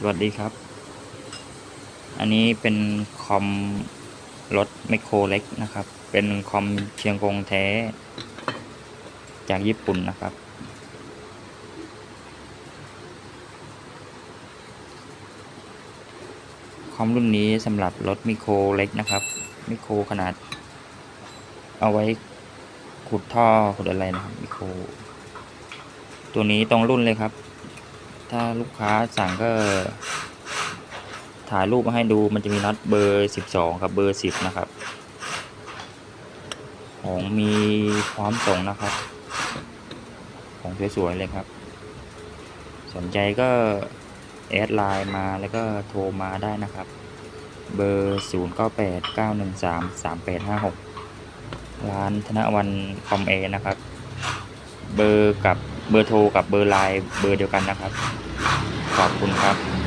สวัสดีครับ อันนี้เป็นคอมรถไมโครเล็กนะครับ เป็นคอมเชียงกงแท้ จากญี่ปุ่นนะครับ คอมรุ่นนี้สำหรับรถไมโครเล็กนะครับไมโครขนาด เอาไว้ขุดท่อขุดอะไรนะครับไมโครตัวนี้ตรงรุ่นเลยครับ ถ้าลูกค้าสั่งก็ ถ่ายรูปมาให้ดูมันจะมีน็อตเบอร์สิบสองกับเบอร์สิบนะครับ ของมีพร้อมส่งนะครับ ของสวยๆเลยครับ สนใจก็ แอดไลน์มาแล้วก็โทรมาได้นะครับ เบอร์ 0 9 8 9 1 3 3 8 5 6 ร้านธนวันคอมเอนะครับ เบอร์กับ เบอร์โทรกับเบอร์ไลน์เบอร์เดียวกันนะครับ ขอบคุณครับ